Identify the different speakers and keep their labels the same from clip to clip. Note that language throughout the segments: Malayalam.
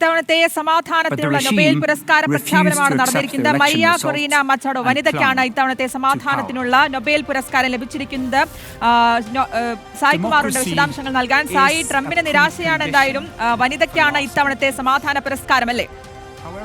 Speaker 1: ഇത്തവണത്തെ സമാധാനത്തിനുള്ള നൊബേൽ പുരസ്കാര പ്രഖ്യാപനമാണ് നടന്നിരിക്കുന്നത്. മരിയ കൊറീന
Speaker 2: മച്ചാഡോ
Speaker 1: മച്ചാടോ വനിതയ്ക്കാണ് ഇത്തവണത്തെ സമാധാനത്തിനുള്ള നൊബേൽ പുരസ്കാരം ലഭിച്ചിരിക്കുന്നത്. സായി
Speaker 2: കുമാറിന്റെ
Speaker 1: വിശദാംശങ്ങൾ നൽകാൻ സായി
Speaker 2: ട്രംപിന്റെ
Speaker 1: നിരാശയാണ് എന്തായാലും. വനിതയ്ക്കാണ് ഇത്തവണത്തെ സമാധാന പുരസ്കാരം അല്ലേ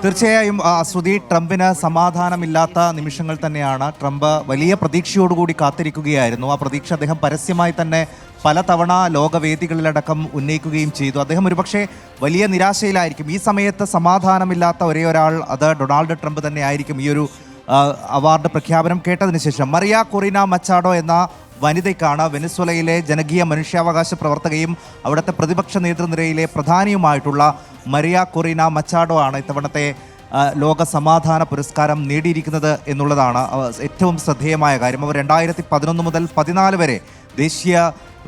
Speaker 3: തീർച്ചയായും ആ, ശ്രുതി ട്രംപിന് സമാധാനമില്ലാത്ത നിമിഷങ്ങൾ തന്നെയാണ് ട്രംപ് വലിയ പ്രതീക്ഷയോടുകൂടി കാത്തിരിക്കുകയായിരുന്നു. ആ പ്രതീക്ഷ അദ്ദേഹം പരസ്യമായി തന്നെ പലതവണ ലോകവേദികളിലടക്കം ഉന്നയിക്കുകയും ചെയ്തു. അദ്ദേഹം ഒരുപക്ഷെ വലിയ നിരാശയിലായിരിക്കും. ഈ സമയത്ത് സമാധാനമില്ലാത്ത ഒരേ ഒരാൾ അത് ഡൊണാൾഡ് ട്രംപ് തന്നെ ആയിരിക്കും ഈ ഒരു അവാർഡ് പ്രഖ്യാപനം കേട്ടതിന് ശേഷം. മറിയ കൊറീന മച്ചാഡോ എന്ന വനിതയ്ക്കാണ് വെനിസ്വലയിലെ ജനകീയ മനുഷ്യാവകാശ പ്രവർത്തകയും അവിടുത്തെ പ്രതിപക്ഷ നേതൃനിരയിലെ പ്രധാനിയുമായിട്ടുള്ള മരിയ കൊറീന മച്ചാഡോ ആണ് ഇത്തവണത്തെ ലോക സമാധാന പുരസ്കാരം നേടിയിരിക്കുന്നത് എന്നുള്ളതാണ് ഏറ്റവും ശ്രദ്ധേയമായ കാര്യം. അവർ രണ്ടായിരത്തി പതിനൊന്ന് മുതൽ പതിനാല് വരെ ദേശീയ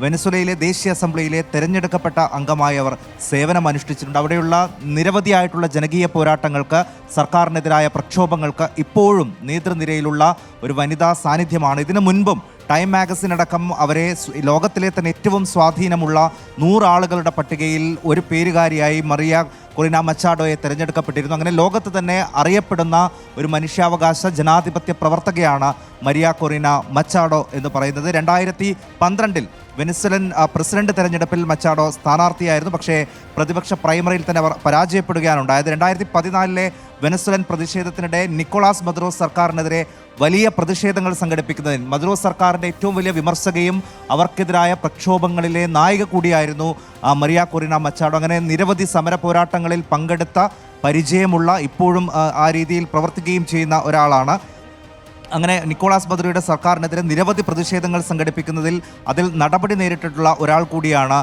Speaker 3: വെനസ്വലയിലെ ദേശീയ അസംബ്ലിയിലെ തെരഞ്ഞെടുക്കപ്പെട്ട അംഗമായവർ സേവനം അനുഷ്ഠിച്ചിട്ടുണ്ട്. അവിടെയുള്ള നിരവധിയായിട്ടുള്ള ജനകീയ പോരാട്ടങ്ങൾക്ക് സർക്കാരിനെതിരായ പ്രക്ഷോഭങ്ങൾക്ക് ഇപ്പോഴും നേതൃനിരയിലുള്ള ഒരു വനിതാ സാന്നിധ്യമാണ്. ഇതിനു മുൻപും ടൈം മാഗസിൻ അടക്കം അവരെ ലോകത്തിലെ തന്നെ ഏറ്റവും സ്വാധീനമുള്ള നൂറാളുകളുടെ പട്ടികയിൽ ഒരു പേരുകാരിയായി മറിയ കൊറിന മച്ചാഡോയെ തിരഞ്ഞെടുക്കപ്പെട്ടിരുന്നു. അങ്ങനെ ലോകത്ത് തന്നെ അറിയപ്പെടുന്ന ഒരു മനുഷ്യാവകാശ ജനാധിപത്യ പ്രവർത്തകയാണ് മരിയ കൊറിന മച്ചാഡോ എന്ന് പറയുന്നത്. രണ്ടായിരത്തി പന്ത്രണ്ടിൽ വെനിസ്വലൻ പ്രസിഡന്റ് തെരഞ്ഞെടുപ്പിൽ മച്ചാഡോ സ്ഥാനാർത്ഥിയായിരുന്നു. പക്ഷേ പ്രതിപക്ഷ പ്രൈമറിയിൽ തന്നെ അവർ പരാജയപ്പെടുകയാണ് ഉണ്ടായത്. രണ്ടായിരത്തി പതിനാലിലെ വെനസ്വലൻ പ്രതിഷേധത്തിനിടെ നിക്കോളാസ് മദ്രോസ് സർക്കാരിനെതിരെ വലിയ പ്രതിഷേധങ്ങൾ സംഘടിപ്പിക്കുന്നതിന് മദ്രോസ് സർക്കാരിന്റെ ഏറ്റവും വലിയ വിമർശകയും അവർക്കെതിരായ പ്രക്ഷോഭങ്ങളിലെ നായിക കൂടിയായിരുന്നു ആ, മറിയ കൊറിന മച്ചാഡോ അങ്ങനെ നിരവധി സമര പോരാട്ടങ്ങളിൽ പങ്കെടുത്ത പരിചയമുള്ള ഇപ്പോഴും ആ, രീതിയിൽ പ്രവർത്തിക്കുകയും ചെയ്യുന്ന ഒരാളാണ്. അങ്ങനെ നിക്കോളാസ് ബദ്രയുടെ സർക്കാരിനെതിരെ നിരവധി പ്രതിഷേധങ്ങൾ സംഘടിപ്പിക്കുന്നതിൽ അതിൽ നടപടി നേരിട്ടിട്ടുള്ള ഒരാൾ കൂടിയാണ്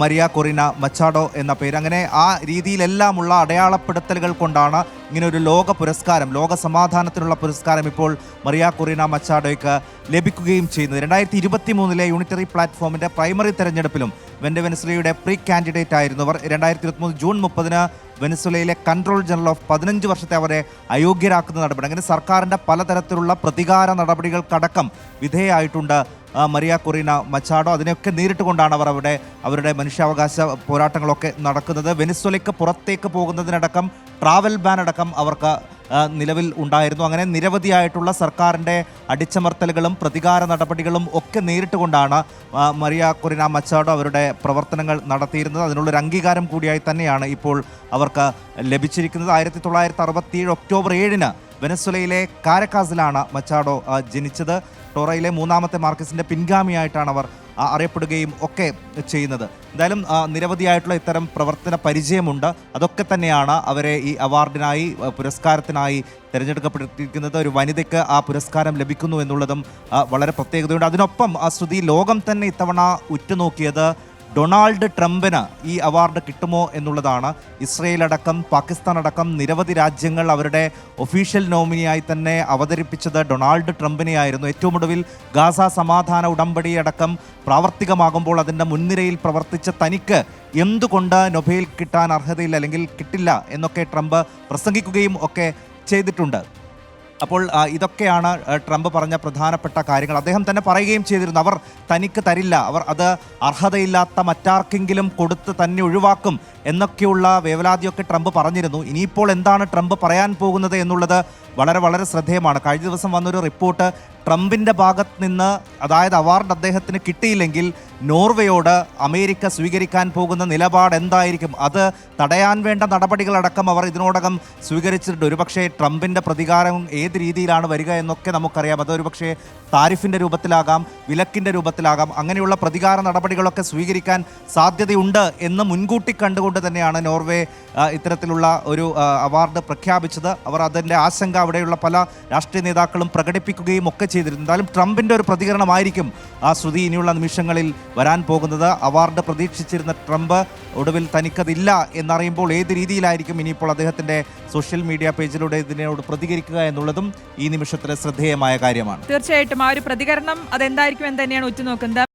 Speaker 3: മരിയ കൊറിന മച്ചാഡോ എന്ന പേര്. അങ്ങനെ ആ രീതിയിലെല്ലാമുള്ള അടയാളപ്പെടുത്തലുകൾ കൊണ്ടാണ് ഇങ്ങനെ ഒരു ലോക പുരസ്കാരം ലോക സമാധാനത്തിനുള്ള പുരസ്കാരം ഇപ്പോൾ മറിയ കൊറിന മച്ചാഡോയ്ക്ക് ലഭിക്കുകയും ചെയ്യുന്നത്. രണ്ടായിരത്തി ഇരുപത്തി മൂന്നിലെ യൂണിറ്ററി പ്ലാറ്റ്ഫോമിന്റെ പ്രൈമറി തെരഞ്ഞെടുപ്പിലും വെന്റെ വെനസ്വലയുടെ പ്രീ കാൻഡിഡേറ്റ് ആയിരുന്നവർ. രണ്ടായിരത്തി ഇരുപത്തിമൂന്ന് ജൂൺ മുപ്പതിന് വെനസ്വലയിലെ കൺട്രോൾ ജനറൽ ഓഫ് പതിനഞ്ച് വർഷത്തെ അവരെ അയോഗ്യരാക്കുന്ന നടപടി. അങ്ങനെ സർക്കാരിന്റെ പലതരത്തിലുള്ള പ്രതികാര നടപടികൾക്കടക്കം വിധേയമായിട്ടുണ്ട് മരിയ കൊറീന മച്ചാഡോ അതിനെയൊക്കെ നേരിട്ട് കൊണ്ടാണ് അവർ അവിടെ അവരുടെ മനുഷ്യാവകാശ പോരാട്ടങ്ങളൊക്കെ നടക്കുന്നത്. വെനിസ്വലയ്ക്ക് പുറത്തേക്ക് പോകുന്നതിനടക്കം ട്രാവൽ ബാൻ അടക്കം അവർക്ക് നിലവിൽ ഉണ്ടായിരുന്നു. അങ്ങനെ നിരവധിയായിട്ടുള്ള സർക്കാരിന്റെ അടിച്ചമർത്തലുകളും പ്രതികാര നടപടികളും ഒക്കെ നേരിട്ട് കൊണ്ടാണ് ആ, മറിയ കൊറിന മച്ചാഡോ അവരുടെ പ്രവർത്തനങ്ങൾ നടത്തിയിരുന്നത്. അതിനുള്ളൊരു അംഗീകാരം കൂടിയായി തന്നെയാണ് ഇപ്പോൾ അവർക്ക് ലഭിച്ചിരിക്കുന്നത്. ആയിരത്തി തൊള്ളായിരത്തി അറുപത്തിയേഴ് ഒക്ടോബർ ഏഴിന് വെനസ്വലയിലെ കാരക്കാസിലാണ് മച്ചാഡോ ജനിച്ചത്. ടോറയിലെ മൂന്നാമത്തെ മാർക്കസിന്റെ പിൻഗാമിയായിട്ടാണ് അവർ അറിയപ്പെടുകയും ഒക്കെ ചെയ്യുന്നത്. എന്തായാലും നിരവധിയായിട്ടുള്ള ഇത്തരം പ്രവർത്തന പരിചയമുണ്ട്. അതൊക്കെ തന്നെയാണ് അവരെ ഈ അവാർഡിനായി പുരസ്കാരത്തിനായി തിരഞ്ഞെടുക്കപ്പെട്ടിരിക്കുന്നത്. ഒരു വനിതയ്ക്ക് ആ പുരസ്കാരം ലഭിക്കുന്നു എന്നുള്ളതും വളരെ പ്രത്യേകതയുണ്ട്. അതിനൊപ്പം ആ ശ്രുതി ലോകം തന്നെ ഇത്തവണ ഉറ്റുനോക്കിയത് ഡൊണാൾഡ് ട്രംപിന് ഈ അവാർഡ് കിട്ടുമോ എന്നുള്ളതാണ് ഇസ്രയേൽ അടക്കം പാകിസ്ഥാൻ അടക്കം നിരവധി രാജ്യങ്ങൾ അവരുടെ ഒഫീഷ്യൽ നോമിനിയായി തന്നെ അവതരിപ്പിച്ചത് ഡൊണാൾഡ് ട്രംപിനെയായിരുന്നു. ഏറ്റവും ഒടുവിൽ ഗാസ സമാധാന ഉടമ്പടി അടക്കം പ്രാവർത്തികമാകുമ്പോൾ അതിന്റെ മുൻനിരയിൽ പ്രവർത്തിച്ച തനിക്ക് എന്തുകൊണ്ട് നൊബേൽ കിട്ടാൻ അർഹതയില്ല അല്ലെങ്കിൽ കിട്ടില്ല എന്നൊക്കെ ട്രംപ് പ്രസംഗിക്കുകയും ഒക്കെ ചെയ്തിട്ടുണ്ട്. അപ്പോൾ ഇതൊക്കെയാണ് ട്രംപ് പറഞ്ഞ പ്രധാനപ്പെട്ട കാര്യങ്ങൾ. അദ്ദേഹം തന്നെ പറയുകയും ചെയ്തിരുന്നു അവർ തനിക്ക് തരില്ല അവർ അത് അർഹതയില്ലാത്ത മറ്റാർക്കെങ്കിലും കൊടുത്ത് തന്നെ ഒഴിവാക്കും എന്നൊക്കെയുള്ള വേവലാതിയൊക്കെ ട്രംപ് പറഞ്ഞിരുന്നു. ഇനിയിപ്പോൾ എന്താണ് ട്രംപ് പറയാൻ പോകുന്നത് എന്നുള്ളത് വളരെ വളരെ ശ്രദ്ധേയമാണ്. കഴിഞ്ഞ ദിവസം വന്നൊരു റിപ്പോർട്ട് ട്രംപിന്റെ ഭാഗത്ത് നിന്ന് അതായത് അവാർഡ് അദ്ദേഹത്തിന് കിട്ടിയില്ലെങ്കിൽ നോർവേയോട് അമേരിക്ക സ്വീകരിക്കാൻ പോകുന്ന നിലപാട് എന്തായിരിക്കും? അത് തടയാൻ വേണ്ട നടപടികളടക്കം അവർ ഇതിനോടകം സ്വീകരിച്ചിട്ടുണ്ട്. ഒരുപക്ഷെ ട്രംപിന്റെ പ്രതികാരം ഏത് രീതിയിലാണ് വരിക എന്നൊക്കെ നമുക്കറിയാം. അത് ഒരുപക്ഷെ താരിഫിന്റെ രൂപത്തിലാകാം വിലക്കിന്റെ രൂപത്തിലാകാം. അങ്ങനെയുള്ള പ്രതികാര നടപടികളൊക്കെ സ്വീകരിക്കാൻ സാധ്യതയുണ്ട് എന്ന് മുൻകൂട്ടി കണ്ടുകൊണ്ട് തന്നെയാണ് നോർവേ ഇത്തരത്തിലുള്ള ഒരു അവാർഡ് പ്രഖ്യാപിച്ചത്. അവർ അതിന്റെ ആശങ്ക അവിടെയുള്ള പല രാഷ്ട്രീയ നേതാക്കളും പ്രകടിപ്പിക്കുകയും ഒക്കെ ചെയ്തിരുന്നു. എന്തായാലും ട്രംപിന്റെ ഒരു പ്രതികരണമായിരിക്കും ആ ശ്രുതി ഇനിയുള്ള നിമിഷങ്ങളിൽ വരാൻ പോകുന്നത്. അവാർഡ് പ്രതീക്ഷിച്ചിരുന്ന ട്രംപ് ഒടുവിൽ തനിക്കതില്ല എന്നറിയുമ്പോൾ ഏത് രീതിയിലായിരിക്കും ഇനിയിപ്പോൾ അദ്ദേഹത്തിന്റെ സോഷ്യൽ മീഡിയ പേജിലൂടെ ഇതിനോട് പ്രതികരിക്കുക എന്നുള്ളതും ഈ നിമിഷത്തിലെ ശ്രദ്ധേയമായ കാര്യമാണ്.
Speaker 1: തീർച്ചയായിട്ടും ആ ഒരു പ്രതികരണം അതെന്തായിരിക്കും എന്ന് തന്നെയാണ് ഉറ്റുനോക്കുന്നത്.